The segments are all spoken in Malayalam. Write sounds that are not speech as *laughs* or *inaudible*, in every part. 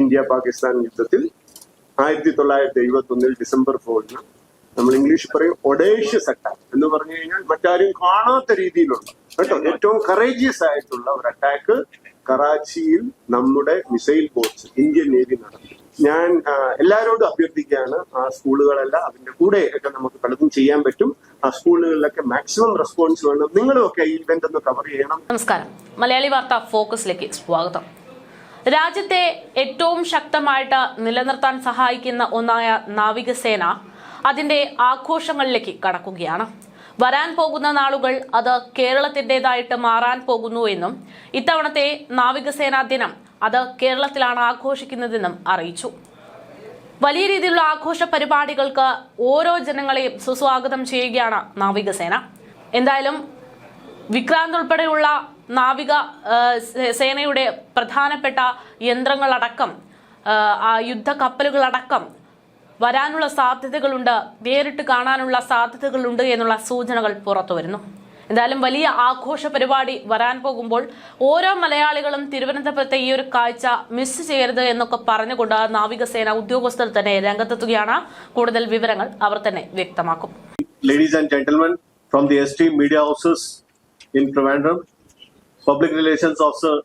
ഇന്ത്യ പാകിസ്ഥാൻ യുദ്ധത്തിൽ ആയിരത്തി തൊള്ളായിരത്തി എഴുപത്തി ഒന്നിൽ ഡിസംബർ ഫോറിന് നമ്മൾ ഇംഗ്ലീഷ് പറയും ഒഡേഷ്യ അറ്റാക്ക് എന്ന് പറഞ്ഞു കഴിഞ്ഞാൽ മറ്റാരും കാണാത്ത രീതിയിലുള്ള കേട്ടോ ഏറ്റവും കറേജിയസ് ആയിട്ടുള്ള ഒരു അറ്റാക്ക് കറാച്ചിയിൽ നമ്മുടെ മിസൈൽ ബോട്ട്സ് ഇന്ത്യൻ നേവി നടത്തി. ഞാൻ എല്ലാവരോടും അഭ്യർത്ഥിക്കുകയാണ് ആ സ്കൂളുകളെല്ലാം അതിന്റെ കൂടെ ഒക്കെ നമുക്ക് പലതും ചെയ്യാൻ പറ്റും. ആ സ്കൂളുകളിലൊക്കെ മാക്സിമം റെസ്പോൺസ് വേണം. നിങ്ങളും ഒക്കെ ഈ ഇവന്റ് ഒന്ന് കവർ ചെയ്യണം. നമസ്കാരം. മലയാളി വാർത്ത ഫോക്കസിലേക്ക് സ്വാഗതം. രാജ്യത്തെ ഏറ്റവും ശക്തമായിട്ട് നിലനിർത്താൻ സഹായിക്കുന്ന ഒന്നായ നാവികസേന അതിന്റെ ആഘോഷങ്ങളിലേക്ക് കടക്കുകയാണ്. വരാൻ പോകുന്ന നാളുകൾ അത് കേരളത്തിന്റെതായിട്ട് മാറാൻ പോകുന്നു എന്നും ഇത്തവണത്തെ നാവികസേനാ ദിനം അത് കേരളത്തിലാണ് ആഘോഷിക്കുന്നതെന്നും അറിയിച്ചു. വലിയ രീതിയിലുള്ള ആഘോഷ പരിപാടികൾക്ക് ഓരോ ജനങ്ങളെയും സുസ്വാഗതം ചെയ്യുകയാണ് നാവികസേന. എന്തായാലും വിക്രാന്ത് ഉൾപ്പെടെയുള്ള നാവിക സേനയുടെ പ്രധാനപ്പെട്ട യന്ത്രങ്ങളടക്കം യുദ്ധ കപ്പലുകളടക്കം വരാനുള്ള സാധ്യതകളുണ്ട് നേരിട്ട് കാണാനുള്ള സാധ്യതകളുണ്ട് എന്നുള്ള സൂചനകൾ പുറത്തു വരുന്നു. എന്തായാലും വലിയ ആഘോഷ പരിപാടി വരാൻ പോകുമ്പോൾ ഓരോ മലയാളികളും തിരുവനന്തപുരത്തെ ഈ ഒരു കാഴ്ച മിസ് ചെയ്യരുത് എന്നൊക്കെ പറഞ്ഞുകൊണ്ട് നാവികസേന ഉദ്യോഗസ്ഥർ തന്നെ രംഗത്തെത്തുകയാണ്. കൂടുതൽ വിവരങ്ങൾ അവർ തന്നെ വ്യക്തമാക്കും. Ladies and gentlemen from the S T media houses in Trivandrum, Public Relations Officer,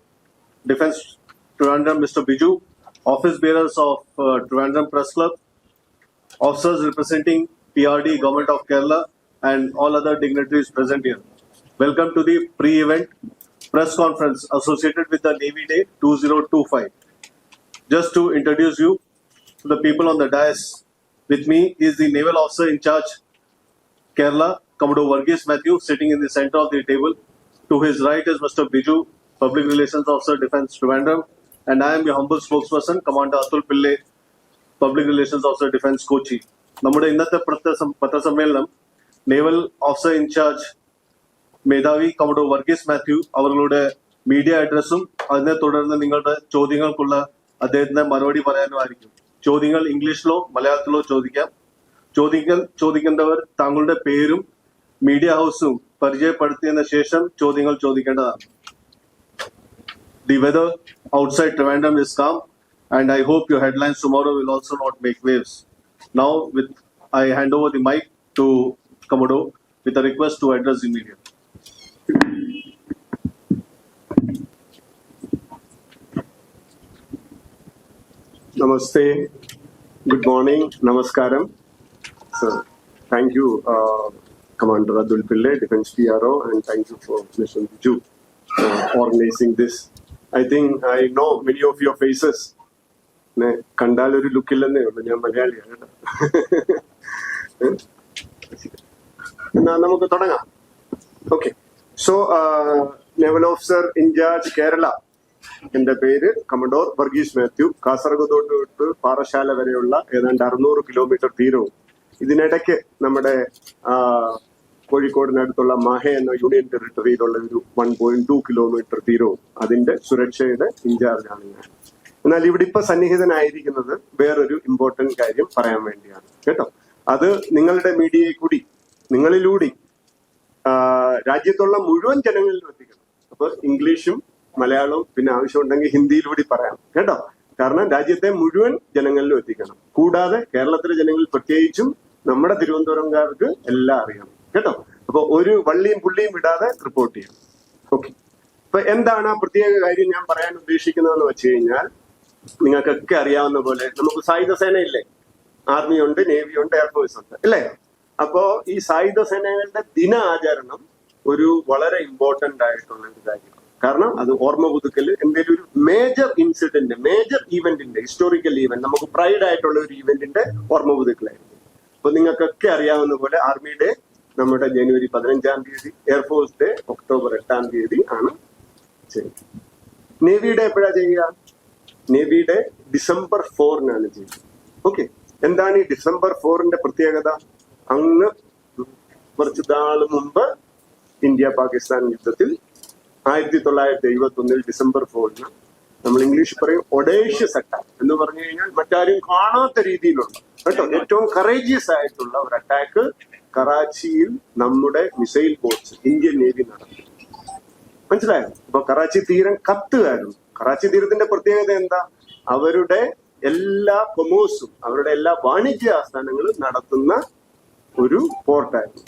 Defense Trivandrum, Mr. Biju, office bearers of uh, Trivandrum Press Club, officers representing PRD, Government of Kerala, and all other dignitaries present here. Welcome to the pre-event press conference associated with the Navy Day 2025. Just to introduce you to the people on the dais, with me is the naval officer in charge Kerala, Commodore Varghese Matthew, sitting in the center of the table. To his right is Mr. Biju, Public Relations Officer, Defense Trivandrum, and I am your humble spokesperson, Commander Atul Pillai, Public Relations Officer, Defense Kochi. നമ്മുടെ ഇന്നത്തെ പത്രസമ്മേളനം നേവൽ ഓഫീസർ ഇൻചാർജ് മേധാവി കമഡോ വർഗീസ് മാത്യു അവരുടെ മീഡിയ അഡ്രസ്സും അതിനെ തുടർന്ന് നിങ്ങളുടെ ചോദ്യങ്ങൾക്കുള്ള അദ്ദേഹത്തിന്റെ മറുപടി പറയാനുമായിരിക്കും ചോദ്യങ്ങൾ ഇംഗ്ലീഷിലോ മലയാളത്തിലോ ചോദിക്കാം ചോദ്യങ്ങൾ ചോദിക്കേണ്ടവർ താങ്കളുടെ പേരും മീഡിയ ഹൗസും പരിചയപ്പെടുത്തിയതിനു ശേഷം ചോദ്യങ്ങൾ ചോദിക്കേണ്ടതാണ് The weather outside Trivandrum is calm, and I hope your headlines tomorrow will also not make waves. Now, with I hand over the mic to Commodore with a request to address the media. Namaste, good morning, Namaskaram. So, thank you, uh, Commander Adul Pillai, Defense PRO, and thank you for Mission Ju uh, organizing this. I think I know many of your faces. കണ്ടാൽ ഒരു ലുക്കില്ലെന്നേ ഉള്ളൂ ഞാൻ മലയാളിയാണ് കേട്ടോ *laughs* എന്നാ നമുക്ക് തുടങ്ങാം okay so naval officer in charge Kerala എന്റെ പേര് കമഡോർ വർഗീസ് മാത്യു കാസർഗോഡ് തൊട്ട് പാറശാല വരെയുള്ള ഏതാണ്ട് അറുന്നൂറ് കിലോമീറ്റർ തീരവും ഇതിനിടയ്ക്ക് നമ്മുടെ കോഴിക്കോടിനടുത്തുള്ള മഹ എന്ന യൂണിയൻ ടെറിട്ടറിയിലുള്ള ഒരു വൺ പോയിന്റ് ടു കിലോമീറ്റർ തീരവും അതിന്റെ സുരക്ഷയുടെ ഇൻചാർജാണ് ഞാൻ. എന്നാൽ ഇവിടെ ഇപ്പൊ സന്നിഹിതനായിരിക്കുന്നത് വേറൊരു ഇമ്പോർട്ടന്റ് കാര്യം പറയാൻ വേണ്ടിയാണ്. കേട്ടോ? അത് നിങ്ങളുടെ മീഡിയയെ കൂടി നിങ്ങളിലൂടെ രാജ്യത്തുള്ള മുഴുവൻ ജനങ്ങളിലും എത്തിക്കണം. അപ്പൊ ഇംഗ്ലീഷും മലയാളവും പിന്നെ ആവശ്യമുണ്ടെങ്കിൽ ഹിന്ദിയിലൂടെ പറയാം. കേട്ടോ? കാരണം രാജ്യത്തെ മുഴുവൻ ജനങ്ങളിലും എത്തിക്കണം. കൂടാതെ കേരളത്തിലെ ജനങ്ങൾ പ്രത്യേകിച്ചും നമ്മുടെ തിരുവനന്തപുരംകാർക്ക് എല്ലാം അറിയണം. കേട്ടോ? അപ്പൊ ഒരു വള്ളിയും പുള്ളിയും വിടാതെ റിപ്പോർട്ട് ചെയ്യണം. ഓക്കെ അപ്പൊ എന്താണ് ആ പ്രത്യേക കാര്യം ഞാൻ പറയാൻ ഉദ്ദേശിക്കുന്നതെന്ന് വെച്ച് കഴിഞ്ഞാൽ നിങ്ങൾക്കൊക്കെ അറിയാവുന്ന പോലെ നമുക്ക് സായുധ സേന ഇല്ലേ ആർമി ഉണ്ട് നേവി ഉണ്ട് എയർഫോഴ്സ് ഉണ്ട് അല്ലേ? അപ്പോ ഈ സായുധ സേനകളുടെ ദിന ആചരണം ഒരു വളരെ ഇമ്പോർട്ടന്റ് ആയിട്ടുള്ള ഒരു കാര്യമാണ്. കാരണം അത് ഓർമ്മ പുതുക്കൽ എന്തെങ്കിലും ഒരു മേജർ ഇൻസിഡന്റ് മേജർ ഈവന്റിന്റെ ഹിസ്റ്റോറിക്കൽ ഈവന്റ് നമുക്ക് പ്രൈഡ് ആയിട്ടുള്ള ഒരു ഈവന്റിന്റെ ഓർമ്മ പുതുക്കലായിരുന്നു. അപ്പൊ നിങ്ങൾക്കൊക്കെ അറിയാവുന്ന പോലെ ആർമി ഡേ നമ്മുടെ ജനുവരി പതിനഞ്ചാം തീയതി എയർഫോഴ്സ് ഡേ ഒക്ടോബർ എട്ടാം തീയതി ആണ് ചെയ്യുന്നത് നേവിയുടെ എപ്പോഴാ ചെയ്യുക? നേവിയുടെ ഡിസംബർ ഫോറിനാണ് ചെയ്യുന്നത് ഓക്കെ എന്താണ് ഈ ഡിസംബർ ഫോറിന്റെ പ്രത്യേകത? അങ്ങ് കുറച്ച് നാൾ മുമ്പ് ഇന്ത്യ പാകിസ്ഥാൻ യുദ്ധത്തിൽ ആയിരത്തി തൊള്ളായിരത്തി എഴുപത്തി ഒന്നിൽ ഡിസംബർ ഫോറിന് നമ്മൾ ഇംഗ്ലീഷ് പറയും ഒഡേഷ്യ സട്ട എന്ന് പറഞ്ഞു കഴിഞ്ഞാൽ മറ്റാരും കാണാത്ത രീതിയിലുള്ള കേട്ടോ ഏറ്റവും കറേജിയസ് ആയിട്ടുള്ള ഒരു അറ്റാക്ക് കറാച്ചിയിൽ നമ്മുടെ മിസൈൽ ബോട്ട്സ് ഇന്ത്യൻ നേവി നടത്തി. മനസ്സിലായോ? അപ്പൊ കറാച്ചി തീരം കത്തുകയായിരുന്നു. കറാച്ചി തീരത്തിന്റെ പ്രത്യേകത എന്താ? അവരുടെ എല്ലാ കൊമേഴ്സും അവരുടെ എല്ലാ വാണിജ്യ ആസ്ഥാനങ്ങളും നടത്തുന്ന ഒരു പോർട്ടായിരുന്നു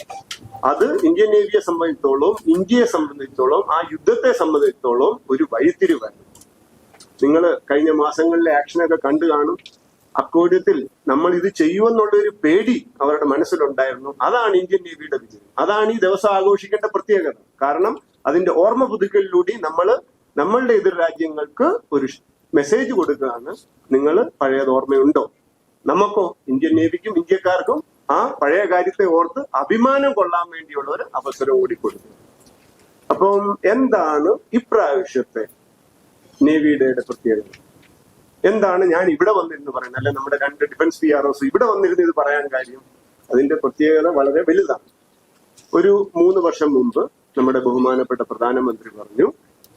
അത് ഇന്ത്യൻ നേവിയെ സംബന്ധിച്ചോളം ഇന്ത്യയെ സംബന്ധിച്ചോളം ആ യുദ്ധത്തെ സംബന്ധിച്ചോളം ഒരു വഴിത്തിരിവായിരുന്നു. നിങ്ങൾ കഴിഞ്ഞ മാസങ്ങളിലെ ആക്ഷനൊക്കെ കണ്ടു കാണും. അക്കോര്യത്തിൽ നമ്മൾ ഇത് ചെയ്യുമെന്നുള്ള ഒരു പേടി അവരുടെ മനസ്സിലുണ്ടായിരുന്നു. അതാണ് ഇന്ത്യൻ നേവിയുടെ വിജയം. അതാണ് ഈ ദിവസം ആഘോഷിക്കേണ്ട പ്രത്യേകത. കാരണം അതിന്റെ ഓർമ്മ പുതുക്കലിലൂടെ നമ്മൾ നമ്മളുടെ എതിർ രാജ്യങ്ങൾക്ക് ഒരു മെസ്സേജ് കൊടുക്കുകയാണ്. നിങ്ങൾ പഴയത് ഓർമ്മയുണ്ടോ? നമുക്കോ ഇന്ത്യൻ നേവിക്കും ഇന്ത്യക്കാർക്കും ആ പഴയ കാര്യത്തെ ഓർത്ത് അഭിമാനം കൊള്ളാൻ വേണ്ടിയുള്ള ഒരു അവസരം കൂടി കൊടുക്കും അപ്പം എന്താണ് ഇപ്രാവശ്യത്തെ നേവി ഡേയുടെ പ്രത്യേകത? എന്താണ് ഞാൻ ഇവിടെ വന്നിരുന്ന് പറയുന്നത്? അല്ലെ നമ്മുടെ രണ്ട് ഡിഫൻസ് പി ആർ ഒസ് ഇവിടെ വന്നിരുന്ന് ഇത് പറയാൻ കാര്യം? അതിന്റെ പ്രത്യേകത വളരെ വലുതാണ്. ഒരു മൂന്ന് വർഷം മുമ്പ് നമ്മുടെ ബഹുമാനപ്പെട്ട പ്രധാനമന്ത്രി പറഞ്ഞു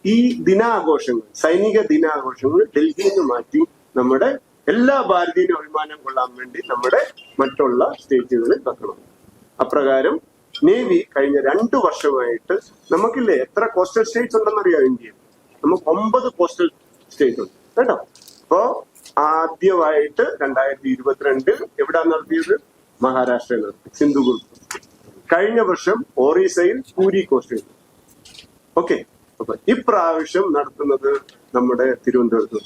ഈ ദിനാഘോഷങ്ങൾ സൈനിക ദിനാഘോഷങ്ങൾ ഡൽഹിയിൽ നിന്ന് മാറ്റി നമ്മുടെ എല്ലാ ഭാരതീയനും അഭിമാനം കൊള്ളാൻ വേണ്ടി നമ്മുടെ മറ്റുള്ള സ്റ്റേറ്റുകളിൽ വെക്കണം. അപ്രകാരം നേവി കഴിഞ്ഞ രണ്ടു വർഷമായിട്ട് നമുക്കില്ലേ എത്ര കോസ്റ്റൽ സ്റ്റേറ്റ്സ് ഉണ്ടെന്നറിയാം ഇന്ത്യയിൽ? നമുക്ക് ഒമ്പത് കോസ്റ്റൽ സ്റ്റേറ്റ് ഉണ്ട്. കേട്ടോ? അപ്പോ ആദ്യമായിട്ട് രണ്ടായിരത്തി ഇരുപത്തിരണ്ടിൽ എവിടെ നടത്തിയത്? മഹാരാഷ്ട്രയിൽ നടത്തി സിന്ധുദുർഗ് കഴിഞ്ഞ വർഷം ഒറീസയിൽ പൂരി കോസ്റ്റയിൽ ഓക്കെ അപ്പൊ ഇപ്രാവശ്യം നടത്തുന്നത് നമ്മുടെ തിരുവനന്തപുരത്ത്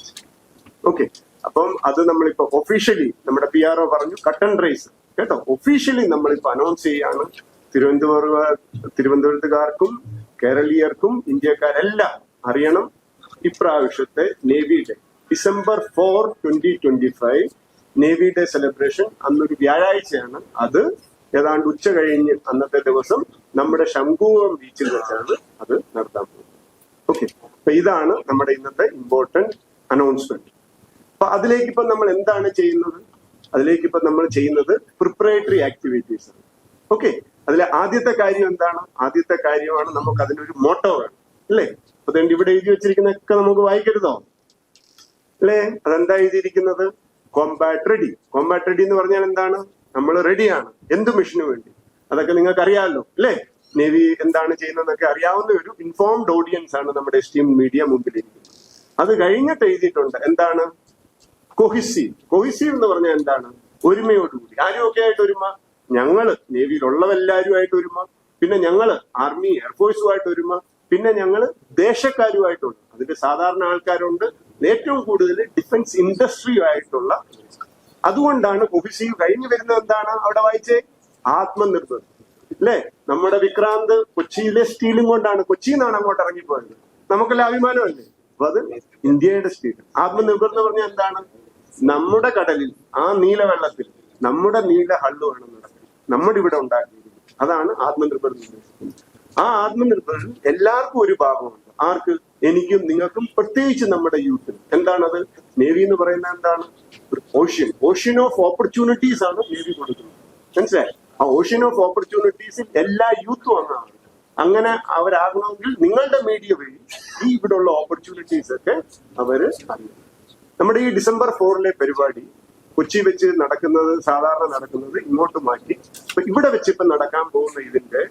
ഓക്കെ അപ്പം അത് നമ്മളിപ്പോ ഒഫീഷ്യലി നമ്മുടെ പി ആർ ഒ പറഞ്ഞു കട്ടൺ റൈസ് കേട്ടോ? ഒഫീഷ്യലി നമ്മളിപ്പോ അനൗൺസ് ചെയ്യാണ് തിരുവനന്തപുരം തിരുവനന്തപുരത്തുകാർക്കും കേരളീയർക്കും ഇന്ത്യക്കാരെല്ലാം അറിയണം ഇപ്രാവശ്യത്തെ navy day December four twenty twenty five navy day celebration. അന്നൊരു വ്യാഴാഴ്ചയാണ് അത്. ഏതാണ്ട് ഉച്ച കഴിഞ്ഞ് അന്നത്തെ ദിവസം നമ്മുടെ ശംഖുവം ബീച്ചിൽ വെച്ചാണ് അത് നടത്താൻ പോകുന്നത്. ഓക്കെ അപ്പൊ ഇതാണ് നമ്മുടെ ഇന്നത്തെ ഇമ്പോർട്ടന്റ് അനൗൺസ്മെന്റ് അപ്പൊ അതിലേക്ക് ഇപ്പൊ നമ്മൾ എന്താണ് ചെയ്യുന്നത്? അതിലേക്ക് ഇപ്പൊ നമ്മൾ ചെയ്യുന്നത് പ്രിപ്പറേറ്ററി ആക്ടിവിറ്റീസ് ആണ്. ഓക്കെ അതിലെ ആദ്യത്തെ കാര്യം എന്താണ്? ആദ്യത്തെ കാര്യമാണ് നമുക്ക് അതിനൊരു മോട്ടോ വേണം. അല്ലേ? അപ്പൊ ഇവിടെ എഴുതി വെച്ചിരിക്കുന്നൊക്കെ നമുക്ക് വായിക്കരുതോ? അല്ലേ അതെന്താ എഴുതിയിരിക്കുന്നത്? കോമ്പാറ്റ് റെഡി കോമ്പാറ്റ് റെഡി എന്ന് പറഞ്ഞാൽ എന്താണ്? നമ്മൾ റെഡിയാണ് എന്ത് മിഷന് വേണ്ടി? അതൊക്കെ നിങ്ങൾക്ക് അറിയാമല്ലോ അല്ലേ നേവി എന്താണ് ചെയ്യുന്നതെന്നൊക്കെ അറിയാവുന്ന ഒരു ഇൻഫോംഡ് ഓഡിയൻസ് ആണ് നമ്മുടെ സ്റ്റീം മീഡിയ മുമ്പിലിരിക്കുന്നത്. അത് കഴിഞ്ഞിട്ട് എഴുതിയിട്ടുണ്ട് എന്താണ്? കൊഹിസീവ് കൊഹിസീവ് എന്ന് പറഞ്ഞാൽ എന്താണ്? ഒരുമയോടുകൂടി. ആരുമൊക്കെ ആയിട്ട് ഒരുമ? ഞങ്ങൾ. നേവിയിലുള്ളവെല്ലാവരുമായിട്ട് ഒരുമ. പിന്നെ ഞങ്ങൾ ആർമി എയർഫോഴ്സുമായിട്ട് ഒരുമ. പിന്നെ ഞങ്ങൾ ദേശക്കാരുമായിട്ടുണ്ട് അതിന്റെ സാധാരണ ആൾക്കാരുണ്ട്. ഏറ്റവും കൂടുതൽ ഡിഫൻസ് ഇൻഡസ്ട്രിയുമായിട്ടുള്ള അതുകൊണ്ടാണ് കൊഹിസീവ് കഴിഞ്ഞു വരുന്നത് എന്താണ് അവിടെ വായിച്ചേ? ആത്മനിർഭർ. അല്ലേ? നമ്മുടെ വിക്രാന്ത് കൊച്ചിയിലെ സ്റ്റീലും കൊണ്ടാണ്. കൊച്ചിയിൽ നിന്നാണ് അങ്ങോട്ട് ഇറങ്ങിപ്പോയത്. നമുക്കെല്ലാം അഭിമാനമല്ലേ? അപ്പൊ അത് ഇന്ത്യയുടെ സ്റ്റീൽ. ആത്മനിർഭർ എന്ന് പറഞ്ഞാൽ എന്താണ്? നമ്മുടെ കടലിൽ ആ നീലവെള്ളത്തിൽ നമ്മുടെ നീല ഹള്ളുമാണ് നടക്കുന്നത്. നമ്മുടെ ഇവിടെ ഉണ്ടാക്കിയിരിക്കുന്നത്. അതാണ് ആത്മനിർഭർ ആ ആത്മനിർഭർ എല്ലാവർക്കും ഒരു ഭാഗമുണ്ട്. ആർക്ക്? എനിക്കും നിങ്ങൾക്കും പ്രത്യേകിച്ച് നമ്മുടെ യൂത്തിന്. എന്താണത്? നേവി എന്ന് പറയുന്നത് എന്താണ്? ഓഷ്യൻ ഓഷ്യൻ ഓഫ് ഓപ്പർച്യൂണിറ്റീസ് ആണ് നേവി കൊടുക്കുന്നത്. മനസ്സിലായി? ആ ഓഷ്യൻ ഓഫ് ഓപ്പർച്യൂണിറ്റീസിൽ എല്ലാ യൂത്തും അന്നാണ് അങ്ങനെ അവരാകണമെങ്കിൽ നിങ്ങളുടെ മീഡിയ വഴി ഈ ഇവിടെയുള്ള ഓപ്പർച്യൂണിറ്റീസ് ഒക്കെ അവർ അറിയണം. നമ്മുടെ ഈ ഡിസംബർ ഫോറിലെ പരിപാടി കൊച്ചി വെച്ച് നടക്കുന്നത് സാധാരണ നടക്കുന്നത് ഇങ്ങോട്ട് മാറ്റി. ഇവിടെ വെച്ച് ഇപ്പൊ നടക്കാൻ പോകുന്ന ഇതിന്റെ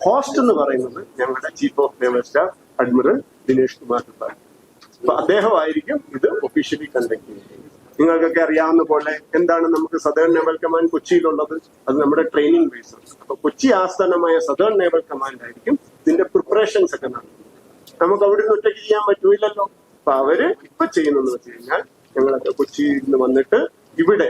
ഹോസ്റ്റ് എന്ന് പറയുന്നത് ഞങ്ങളുടെ chief of naval staff admiral Dinesh Kumar Tripathi അപ്പൊ അദ്ദേഹമായിരിക്കും ഇത് ഒഫീഷ്യലി കണ്ടക്ട് ചെയ്യുന്നത്. നിങ്ങൾക്കൊക്കെ അറിയാവുന്ന പോലെ എന്താണ് നമുക്ക് സദേൺ നേവൽ കമാൻഡ് കൊച്ചിയിലുള്ളത്? അത് നമ്മുടെ ട്രെയിനിങ് ബേസ് അപ്പൊ കൊച്ചി ആസ്ഥാനമായ സദേൺ നേവൽ കമാൻഡ് ആയിരിക്കും ഇതിന്റെ പ്രിപ്പറേഷൻസ് ഒക്കെ നടത്തുന്നത്. നമുക്ക് അവിടെ നിന്ന് ഒറ്റയ്ക്ക് ചെയ്യാൻ പറ്റൂലല്ലോ അപ്പൊ അവർ ഇപ്പൊ ചെയ്യുന്നതെന്ന് വെച്ച് കഴിഞ്ഞാൽ ഞങ്ങളൊക്കെ കൊച്ചിയിൽ നിന്ന് വന്നിട്ട് ഇവിടെ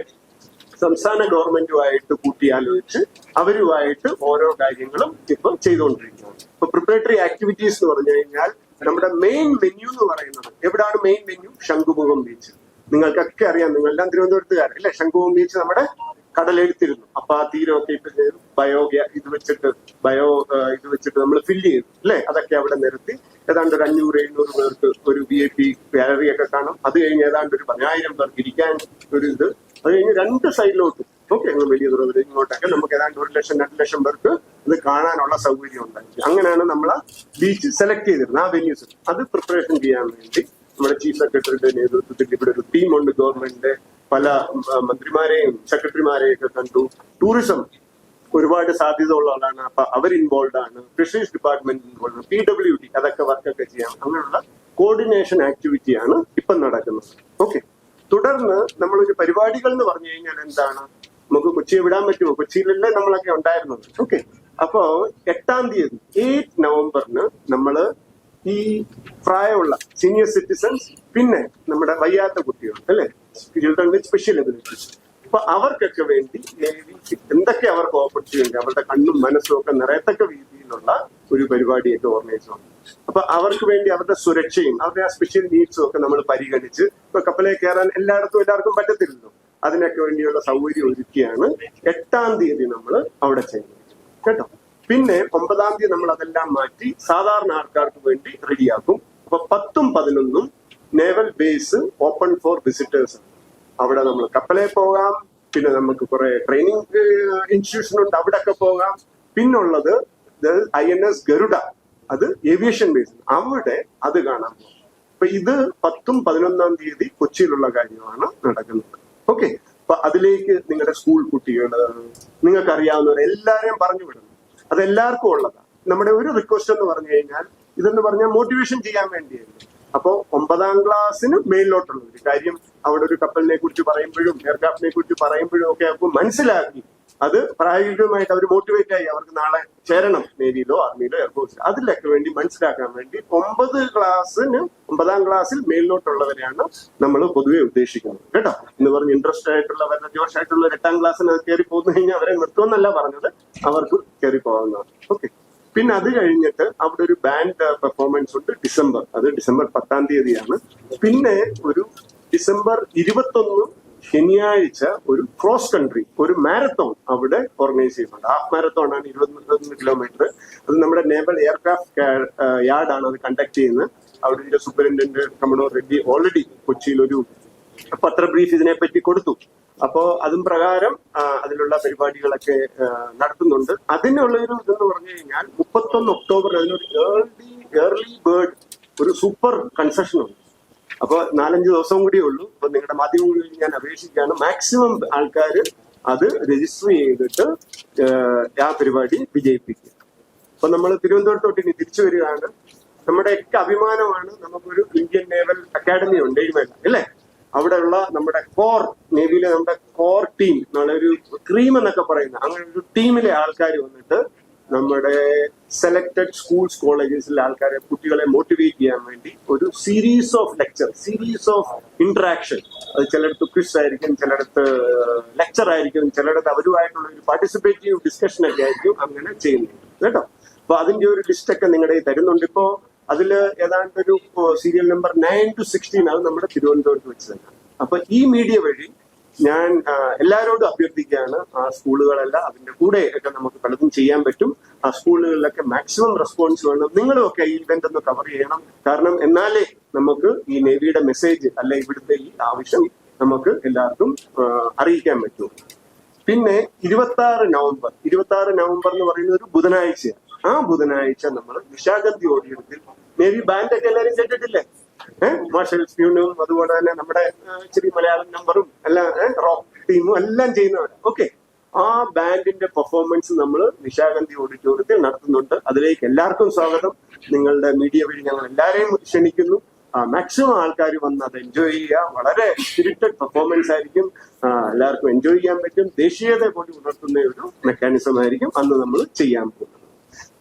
സംസ്ഥാന ഗവൺമെന്റുമായിട്ട് കൂട്ടിയാലോചിച്ച് അവരുമായിട്ട് ഓരോ കാര്യങ്ങളും ഇപ്പൊ ചെയ്തുകൊണ്ടിരിക്കുകയാണ്. ഇപ്പൊ പ്രിപ്പറേറ്ററി ആക്ടിവിറ്റീസ് എന്ന് പറഞ്ഞു കഴിഞ്ഞാൽ നമ്മുടെ മെയിൻ മെന്യൂ എന്ന് പറയുന്നത് എവിടാണ് മെയിൻ മെന്യൂ ശംഖുമുഖം ബീച്ച് നിങ്ങൾക്കൊക്കെ അറിയാം നിങ്ങളെല്ലാം തിരുവനന്തപുരത്തുകാർ അല്ലെ? ശംഖുമുഖം ബീച്ച് നമ്മുടെ കടലെടുത്തിരുന്നു. അപ്പൊ ആ തീരമൊക്കെ ഇപ്പൊ ബയോ ഇത് വെച്ചിട്ട് ബയോ ഇത് വെച്ചിട്ട് നമ്മൾ ഫില്ല് ചെയ്തു അല്ലെ? അതൊക്കെ അവിടെ നിരത്തി. ഏതാണ്ട് ഒരു അഞ്ഞൂറ് എഴുന്നൂറ് പേർക്ക് ഒരു വി ഐ പി ഗാലറി ഒക്കെ കാണാം. അത് കഴിഞ്ഞ് ഏതാണ്ട് ഒരു പതിനായിരം പേർക്ക് ഇരിക്കാൻ ഒരു ഇത് അത് കഴിഞ്ഞ് രണ്ട് സൈഡിലോട്ടും. ഓക്കെ അങ്ങ് വലിയ ദൂരം ഇങ്ങോട്ടൊക്കെ നമുക്ക് ഏതാണ്ട് ഒരു ലക്ഷം രണ്ട് ലക്ഷം പേർക്ക് ഇത് കാണാനുള്ള സൗകര്യം ഉണ്ടാക്കി അങ്ങനെയാണ് നമ്മൾ ബീച്ച് സെലക്ട് ചെയ്തിരുന്നത് ആ വെന്യൂസ് അത് പ്രിപ്പറേഷൻ ചെയ്യാൻ വേണ്ടി നമ്മുടെ ചീഫ് സെക്രട്ടറിയുടെ നേതൃത്വത്തിൽ ഇവിടെ ഒരു ടീമുണ്ട് ഗവൺമെന്റിന്റെ പല മന്ത്രിമാരെയും സെക്രട്ടറിമാരെയും ഒക്കെ കണ്ടു. ടൂറിസം ഒരുപാട് സാധ്യത ഉള്ള ആളാണ്. അപ്പൊ അവർ ഇൻവോൾവ് ആണ്. Fisheries department involve P W D അതൊക്കെ വർക്കൊക്കെ ചെയ്യാം. അങ്ങനെയുള്ള കോർഡിനേഷൻ ആക്ടിവിറ്റിയാണ് ഇപ്പം നടക്കുന്നത്. ഓക്കെ തുടർന്ന് നമ്മളൊരു പരിപാടികൾ എന്ന് പറഞ്ഞു കഴിഞ്ഞാൽ എന്താണ്? നമുക്ക് കൊച്ചിയെ വിടാൻ പറ്റുമോ? കൊച്ചിയിലല്ലേ നമ്മളൊക്കെ ഉണ്ടായിരുന്നത്. ഓക്കെ അപ്പോ എട്ടാം തീയതി എയ്റ്റ് നവംബറിന് നമ്മൾ ഈ പ്രായമുള്ള സീനിയർ സിറ്റിസൺസ് പിന്നെ നമ്മുടെ വയ്യാത്ത കുട്ടികൾ അല്ലെ? ചിൽഡ്രൻ സ്പെഷ്യൽ എബിലിറ്റീസ് അപ്പൊ അവർക്കൊക്കെ വേണ്ടി എന്തൊക്കെ അവർക്ക് ഓപ്പർച്യൂണിറ്റി അവരുടെ കണ്ണും മനസ്സും ഒക്കെ നിറയത്തക്ക രീതിയിലുള്ള ഒരു പരിപാടിയൊക്കെ ഓർഗനൈസ് ചെയ്യണം അപ്പൊ അവർക്ക് വേണ്ടി അവരുടെ സുരക്ഷയും അവരുടെ ആ സ്പെഷ്യൽ നീഡ്സും ഒക്കെ നമ്മൾ പരിഗണിച്ച് ഇപ്പൊ കപ്പലിൽ കയറാൻ എല്ലായിടത്തും എല്ലാവർക്കും പറ്റത്തില്ലല്ലോ. അതിനൊക്കെ വേണ്ടിയുള്ള സൗകര്യം ഒരുക്കിയാണ് എട്ടാം തീയതി നമ്മൾ അവിടെ ചെയ്യുന്നത്. കേട്ടോ? പിന്നെ ഒമ്പതാം തീയതി നമ്മൾ അതെല്ലാം മാറ്റി സാധാരണ ആൾക്കാർക്ക് വേണ്ടി റെഡിയാക്കും. അപ്പൊ പത്തും പതിനൊന്നും naval base open for visitors അവിടെ നമ്മൾ കപ്പലിൽ പോകാം. പിന്നെ നമുക്ക് കുറെ ട്രെയിനിങ് ഇൻസ്റ്റിറ്റ്യൂഷൻ ഉണ്ട്. അവിടെയൊക്കെ പോകാം. പിന്നുള്ളത് ഐ എൻ എസ് ഗരുഡ. അത് ഏവിയേഷൻ ബേസ് അവിടെ അത് കാണാൻ അപ്പൊ ഇത് പത്തും പതിനൊന്നാം തീയതി കൊച്ചിയിലുള്ള കാര്യമാണ് നടക്കുന്നത്. ഓക്കെ അപ്പൊ അതിലേക്ക് നിങ്ങളുടെ സ്കൂൾ കുട്ടികൾ നിങ്ങൾക്ക് അറിയാവുന്നവർ എല്ലാരെയും പറഞ്ഞു വിടുന്നു അത് എല്ലാവർക്കും ഉള്ളതാണ് നമ്മുടെ ഒരു റിക്വസ്റ്റ് എന്ന് പറഞ്ഞു കഴിഞ്ഞാൽ ഇതെന്ന് പറഞ്ഞാൽ മോട്ടിവേഷൻ ചെയ്യാൻ വേണ്ടിയായിരുന്നു. അപ്പോ ഒമ്പതാം ക്ലാസ്സിന് മേലിലോട്ടുള്ള ഒരു കാര്യം അവിടെ ഒരു കപ്പലിനെ കുറിച്ച് പറയുമ്പോഴും എയർക്രാഫ്റ്റിനെ കുറിച്ച് പറയുമ്പോഴും ഒക്കെ അവർക്ക് മനസ്സിലാക്കി അത് പ്രായോഗികമായിട്ട് അവർ മോട്ടിവേറ്റ് ആയി അവർക്ക് നാളെ ചേരണം നേവിയിലോ ആർമിയിലോ എയർഫോഴ്സിലോ അതിലൊക്കെ വേണ്ടി മനസ്സിലാക്കാൻ വേണ്ടി ഒമ്പത് ക്ലാസ്സിന് ഒമ്പതാം ക്ലാസ്സിൽ മേലിലോട്ടുള്ളവരെയാണ് നമ്മൾ പൊതുവെ ഉദ്ദേശിക്കുന്നത്. കേട്ടോ? എന്ന് പറഞ്ഞ് ഇൻട്രസ്റ്റ് ആയിട്ടുള്ളവരുടെ ജോഷായിട്ടുള്ള എട്ടാം ക്ലാസ്സിന് കയറി പോകുന്നു കഴിഞ്ഞാൽ അവരെ നിർത്തുമെന്നല്ല പറഞ്ഞത്. അവർക്ക് കയറി പോകാവുന്നതാണ്. ഓക്കെ. പിന്നെ അത് കഴിഞ്ഞിട്ട് അവിടെ ഒരു ബാൻഡ് പെർഫോമൻസ് ഉണ്ട് ഡിസംബർ. അത് ഡിസംബർ പത്താം തീയതിയാണ്. പിന്നെ ഒരു ഡിസംബർ ഇരുപത്തൊന്ന് ശനിയാഴ്ച ഒരു ക്രോസ് കൺട്രി ഒരു മാരത്തോൺ അവിടെ ഓർഗനൈസ് ചെയ്യുന്നുണ്ട് ഹാഫ് മാരത്തോൺ ആണ് ഇരുപത്തൊന്ന് കിലോമീറ്റർ അത് നമ്മുടെ നേവൽ എയർക്രാഫ്റ്റ് യാർഡാണ് അത് കണ്ടക്ട് ചെയ്യുന്നത്. അവിടെ സൂപ്രണ്ടന്റ് കമണോർ റെഡ്ഡി ഓൾറെഡി കൊച്ചിയിൽ ഒരു പത്ര ബ്രീഫ് ഇതിനെപ്പറ്റി കൊടുത്തു. അപ്പോ അതും പ്രകാരം അതിലുള്ള പരിപാടികളൊക്കെ നടത്തുന്നുണ്ട്. അതിനുള്ള ഒരു ഇതെന്ന് പറഞ്ഞു കഴിഞ്ഞാൽ മുപ്പത്തൊന്ന് ഒക്ടോബർ അതിനൊരു ഏർലി ഏർലി ബേർഡ് ഒരു സൂപ്പർ കൺസെഷൻ ഉണ്ട്. അപ്പൊ നാലഞ്ച് ദിവസം കൂടിയേ ഉള്ളൂ. അപ്പൊ നിങ്ങളുടെ മാധ്യമങ്ങളിൽ ഞാൻ അപേക്ഷിക്കുകയാണ്. മാക്സിമം ആൾക്കാർ അത് രജിസ്റ്റർ ചെയ്തിട്ട് ആ, പരിപാടി വിജയിപ്പിക്കുക. അപ്പൊ നമ്മൾ തിരുവനന്തപുരത്തോട്ട് ഇനി തിരിച്ചു വരികയാണ്. നമ്മുടെ നമ്മുടെയൊക്കെ അഭിമാനമാണ് നമുക്കൊരു ഇന്ത്യൻ നേവൽ അക്കാഡമി ഉണ്ട് എഴുമേല അല്ലേ? അവിടെയുള്ള നമ്മുടെ കോർ നേവിയിലെ നമ്മുടെ കോർ ടീം ഒരു ക്രീം എന്നൊക്കെ പറയുന്ന അങ്ങനെ ഒരു ടീമിലെ ആൾക്കാർ വന്നിട്ട് നമ്മുടെ സെലക്ടഡ് സ്കൂൾസ് കോളേജസിലെ ആൾക്കാരെ കുട്ടികളെ മോട്ടിവേറ്റ് ചെയ്യാൻ വേണ്ടി ഒരു series of lecture series of interaction അത് ചിലടത്ത് ക്വിസ് ആയിരിക്കും ചിലടത്ത് ലെക്ചർ ആയിരിക്കും ചിലടത്ത് അവരുമായിട്ടുള്ള ഒരു പാർട്ടിസിപ്പേറ്റീവ് ഡിസ്കഷൻ ഒക്കെ ആയിരിക്കും അങ്ങനെ ചെയ്യുന്നത്. കേട്ടോ? അപ്പൊ അതിന്റെ ഒരു ലിസ്റ്റ് ഒക്കെ നിങ്ങളുടെ തരുന്നുണ്ട്. ഇപ്പോ അതിൽ ഏതാണ്ട് ഒരു serial number nine two sixteen അത് നമ്മുടെ തിരുവനന്തപുരത്ത് വെച്ച് തന്നെ അപ്പൊ ഈ മീഡിയ വഴി ഞാൻ എല്ലാവരോടും അഭ്യർത്ഥിക്കുകയാണ് ആ സ്കൂളുകളെല്ലാം അതിന്റെ കൂടെ ഒക്കെ നമുക്ക് പലതും ചെയ്യാൻ പറ്റും. ആ സ്കൂളുകളിലൊക്കെ മാക്സിമം റെസ്പോൺസ് വേണം. നിങ്ങളും ഒക്കെ ഈ ഇവന്റ് ഒന്ന് കവർ ചെയ്യണം. കാരണം എന്നാലേ നമുക്ക് ഈ നേവിയുടെ മെസ്സേജ് അല്ലെ ഇവിടുത്തെ ഈ ആവശ്യം നമുക്ക് എല്ലാവർക്കും അറിയിക്കാൻ പറ്റും. പിന്നെ ഇരുപത്തി ആറ് നവംബർ. ഇരുപത്തി ആറ് നവംബർ എന്ന് പറയുന്ന ഒരു ബുധനാഴ്ച ആ ബുധനാഴ്ച നമ്മൾ നിശാഗന്ധി മേ നേവി ബാൻഡൊക്കെ എല്ലാവരും കേട്ടിട്ടില്ലേ? മാർഷൽ സ്പ്യൂണും അതുപോലെ തന്നെ നമ്മുടെ ഇച്ചിരി മലയാളം നമ്പറും എല്ലാം റോക്ക് ടീമും എല്ലാം ചെയ്യുന്നവരാണ് ഓക്കെ ആ ബാൻഡിന്റെ പെർഫോമൻസ് നമ്മൾ നിശാഗന്ധി ഓഡിറ്റോറിയത്തിൽ നടത്തുന്നുണ്ട്. അതിലേക്ക് എല്ലാവർക്കും സ്വാഗതം. നിങ്ങളുടെ മീഡിയ വഴി ഞങ്ങൾ എല്ലാവരെയും ക്ഷണിക്കുന്നു. മാക്സിമം ആൾക്കാർ വന്ന് അത് എൻജോയ് ചെയ്യുക. വളരെ സ്പിരിറ്റഡ് പെർഫോമൻസ് ആയിരിക്കും. എല്ലാവർക്കും എൻജോയ് ചെയ്യാൻ പറ്റും. ദേശീയത കൂടി ഉണർത്തുന്ന ഒരു മെക്കാനിസം ആയിരിക്കും അന്ന് നമ്മൾ ചെയ്യാൻ പോകുന്നത്.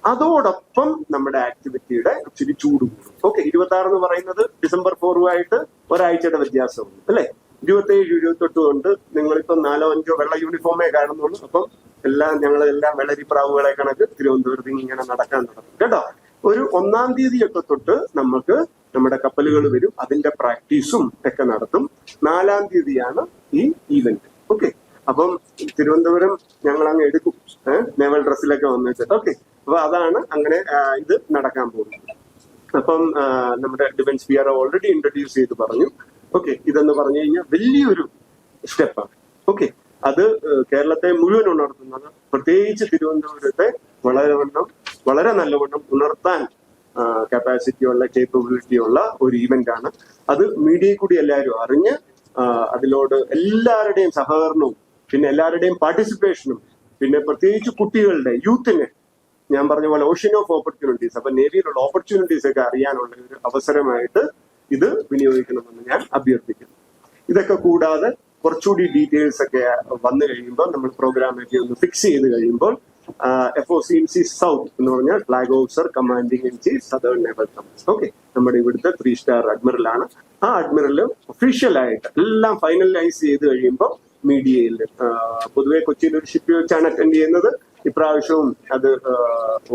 അതോടൊപ്പം നമ്മുടെ ആക്ടിവിറ്റിയുടെ ഇച്ചിരി ചൂട് കൂടും. ഓക്കെ ഇരുപത്തി ആറ് എന്ന് പറയുന്നത് ഡിസംബർ ഫോറുമായിട്ട് ഒരാഴ്ചയുടെ വ്യത്യാസമുണ്ട് അല്ലെ? ഇരുപത്തി ഇരുപത്തെട്ട് കൊണ്ട് നിങ്ങളിപ്പം നാലോ അഞ്ചോ വെള്ള യൂണിഫോമേ കാണുന്നുള്ളൂ. അപ്പം എല്ലാം ഞങ്ങൾ എല്ലാം വെള്ളരിപ്രാവുകളെ കണക്ക് തിരുവനന്തപുരത്ത് ഇങ്ങനെ നടക്കാൻ നടക്കും കേട്ടോ? ഒരു ഒന്നാം തീയതിയൊക്കെ തൊട്ട് നമുക്ക് നമ്മുടെ കപ്പലുകൾ വരും അതിന്റെ പ്രാക്ടീസും ഒക്കെ നടത്തും. നാലാം തീയതിയാണ് ഈ ഈവന്റ് ഓക്കെ അപ്പം തിരുവനന്തപുരം ഞങ്ങൾ അങ്ങ് എടുക്കും. നേവൽ ഡ്രസ്സിലൊക്കെ വന്നിട്ട് ഓക്കെ. അപ്പൊ അതാണ് അങ്ങനെ ഇത് നടക്കാൻ പോകുന്നത്. അപ്പം നമ്മുടെ defence P R already introduce ചെയ്ത് പറഞ്ഞു. ഓക്കെ. ഇതെന്ന് പറഞ്ഞു കഴിഞ്ഞാൽ വലിയൊരു സ്റ്റെപ്പാണ്. ഓക്കെ. അത് കേരളത്തെ മുഴുവൻ ഉണർത്തുന്നത് പ്രത്യേകിച്ച് തിരുവനന്തപുരത്തെ വളരെ വണ്ണം വളരെ നല്ലവണ്ണം ഉണർത്താൻ കപ്പാസിറ്റി ഉള്ള കേപ്പബിലിറ്റി ഉള്ള ഒരു ഈവന്റ് ആണ്. അത് മീഡിയയിൽ കൂടി എല്ലാവരും അറിഞ്ഞ് അതിലോട് എല്ലാവരുടെയും സഹകരണവും പിന്നെ എല്ലാവരുടെയും പാർട്ടിസിപ്പേഷനും പിന്നെ പ്രത്യേകിച്ച് കുട്ടികളുടെ യൂത്തിന് ഞാൻ പറഞ്ഞ പോലെ ഓഷ്യൻ ഓഫ് ഓപ്പർച്യൂണിറ്റീസ് അപ്പൊ നേവിയിലുള്ള ഓപ്പർച്യൂണിറ്റീസ് ഒക്കെ അറിയാനുള്ള ഒരു അവസരമായിട്ട് ഇത് വിനിയോഗിക്കണമെന്ന് ഞാൻ അഭ്യർത്ഥിക്കുന്നു. ഇതൊക്കെ കൂടാതെ കുറച്ചുകൂടി ഡീറ്റെയിൽസ് ഒക്കെ വന്നു കഴിയുമ്പോൾ നമ്മൾ പ്രോഗ്രാം ഒക്കെ ഒന്ന് ഫിക്സ് ചെയ്ത് കഴിയുമ്പോൾ F O C M C south എന്ന് പറഞ്ഞാൽ flag officer commanding in chief southern naval command okay നമ്മുടെ ഇവിടുത്തെ ത്രീ സ്റ്റാർ അഡ്മിറൽ ആണ്. ആ അഡ്മിറൽ ഒഫീഷ്യൽ ആയിട്ട് എല്ലാം ഫൈനലൈസ് ചെയ്ത് കഴിയുമ്പോൾ മീഡിയയിൽ പൊതുവെ കൊച്ചിയിൽ ഒരു ഷിപ്പ് വെച്ചാണ് അറ്റൻഡ് ചെയ്യുന്നത്. ഇപ്രാവശ്യവും അത്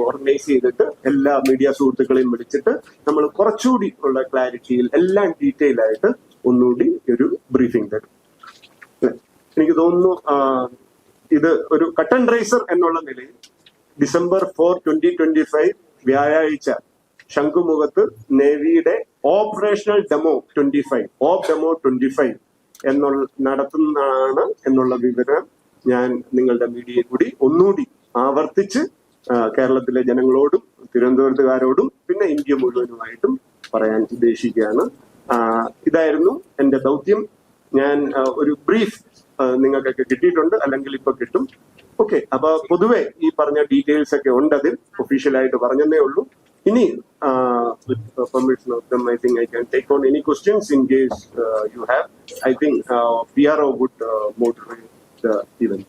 ഓർഗനൈസ് ചെയ്തിട്ട് എല്ലാ മീഡിയ സുഹൃത്തുക്കളെയും വിളിച്ചിട്ട് നമ്മൾ കുറച്ചുകൂടി ഉള്ള ക്ലാരിറ്റിയിൽ എല്ലാം ഡീറ്റെയിൽ ആയിട്ട് ഒന്നുകൂടി ഒരു ബ്രീഫിംഗ് തരും. എനിക്ക് തോന്നുന്നു ഇത് ഒരു കട്ടൺ റൈസർ എന്നുള്ള നിലയിൽ December four twenty twenty five വ്യാഴാഴ്ച ശംഖുമുഖത്ത് നേവിയുടെ operational demo twenty five op demo twenty five എന്നുള്ള നടത്തുന്നതാണ് എന്നുള്ള വിവരം ഞാൻ നിങ്ങളുടെ മീഡിയയിൽ കൂടി ഒന്നുകൂടി ആവർത്തിച്ച് കേരളത്തിലെ ജനങ്ങളോടും തിരുവനന്തപുരത്തുകാരോടും പിന്നെ ഇന്ത്യ മുഴുവനുമായിട്ടും പറയാൻ ഉദ്ദേശിക്കുകയാണ്. ഇതായിരുന്നു എന്റെ ദൗത്യം. ഞാൻ ഒരു ബ്രീഫ് നിങ്ങൾക്കൊക്കെ കിട്ടിയിട്ടുണ്ട് അല്ലെങ്കിൽ ഇപ്പൊ കിട്ടും. ഓക്കെ അപ്പൊ പൊതുവെ ഈ പറഞ്ഞ ഡീറ്റെയിൽസ് ഒക്കെ ഉണ്ട് അതിൽ ഒഫീഷ്യലായിട്ട് പറഞ്ഞതേ ഉള്ളൂ. ഇനി uh, with the permission of them, I think I can take on any questions in case uh, you have. I think uh, PRO would uh, moderate the event.